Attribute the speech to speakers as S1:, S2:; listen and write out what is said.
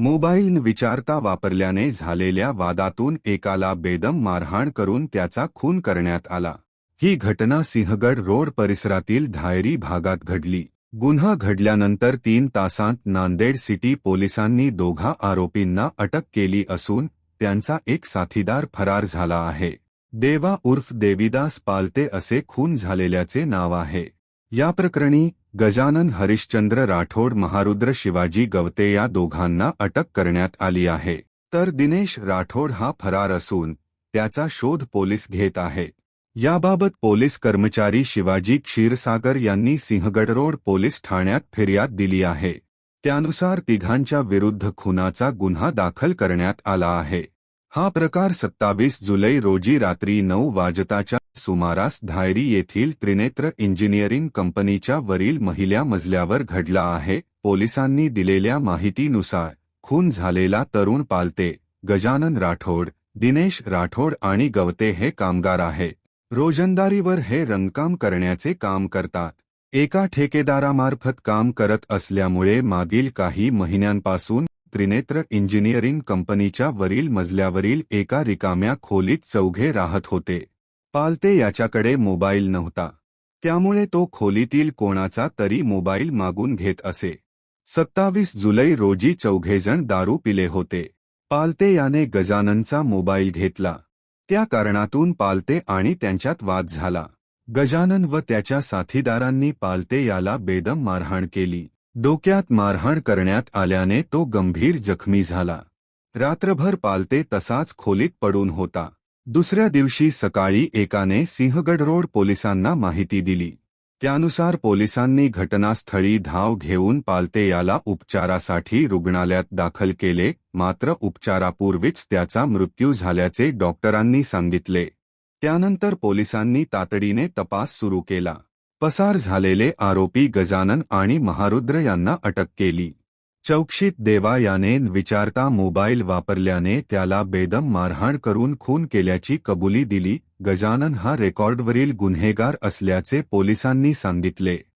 S1: Mobile विचारता वापरल्याने झालेल्या वादातून एकाला बेदम मारहाण करून त्याचा खून करण्यात आला. ही घटना सिंहगड रोड परिसरातील धायरी भागात घडली. गुन्हा घडल्यानंतर तीन तासांत नांदेड सिटी पोलिसांनी दोघा आरोपींना अटक केली असून त्यांचा एक साथीदार फरार झाला आहे. देवा उर्फ देविदास पालते असे खून झालेल्याचे नाव आहे. या प्रकरणी गजानन हरिश्चंद्र राठोड महारुद्र शिवाजी गवते या दोघांना अटक करण्यात आली आहे. तर दिनेश राठोड हा फरार असून त्याचा शोध पोलीस घेत आहे. याबाबत पोलीस कर्मचारी शिवाजी क्षीरसागर यांनी सिंहगड रोड पोलीस ठाण्यात फिर्याद दिली आहे. त्यानुसार तिघांच्या विरुद्ध खुनाचा गुन्हा दाखल करण्यात आला आहे. हा प्रकार सत्तावीस जुलै रोजी रात्री नऊ वाजताच्या सुमारास धायरी येथील त्रिनेत्र इंजिनिअरिंग कंपनीच्या वरील महिल्या मजल्यावर घडला आहे. पोलिसांनी दिलेल्या माहितीनुसार खून झालेला तरुण पालते गजानन राठोड दिनेश राठोड आणि गवते हे कामगार आहे. रोजंदारीवर हे रंगकाम करण्याचे काम करतात. एका ठेकेदारामार्फत काम करत असल्यामुळे मागील काही महिन्यांपासून त्रिनेत्र इंजिनिअरिंग कंपनीच्या वरील मजल्यावरील एका रिकाम्या खोलीत चौघे राहत होते. पालते याच्याकडे मोबाईल नव्हता. त्यामुळे तो खोलीतील कोणाचा तरी मोबाईल मागून घेत असे. सत्तावीस जुलै रोजी चौघेजण दारू पिले होते. पालते याने गजाननचा मोबाईल घेतला. त्या कारणातून पालते आणि त्यांच्यात वाद झाला. गजानन व त्याच्या साथीदारांनी पालते याला बेदम मारहाण केली. डोक्यात मारहाण करण्यात आल्याने तो गंभीर जखमी झाला. रात्रभर पालते तसाच खोलीत पडून होता. दुसऱ्या दिवशी सकाळी एकाने सिंहगड रोड पोलिसांना माहिती दिली. त्यानुसार पोलिसांनी घटनास्थळी धाव घेऊन पालते याला उपचारासाठी रुग्णालयात दाखल केले मात्र उपचारापूर्वीच त्याचा मृत्यू झाल्याचे डॉक्टरांनी सांगितले. त्यानंतर पोलिसांनी तातडीने तपास सुरू केला. पसार झालेले आरोपी गजानन आणि महारुद्र यांना अटक केली. चौकशीत देवा याने विचारता मोबाईल वापरल्याने त्याला बेदम मारहाण करून खून केल्याची कबुली दिली. गजानन हा रेकॉर्डवरील गुन्हेगार असल्याचे पोलिसांनी सांगितले.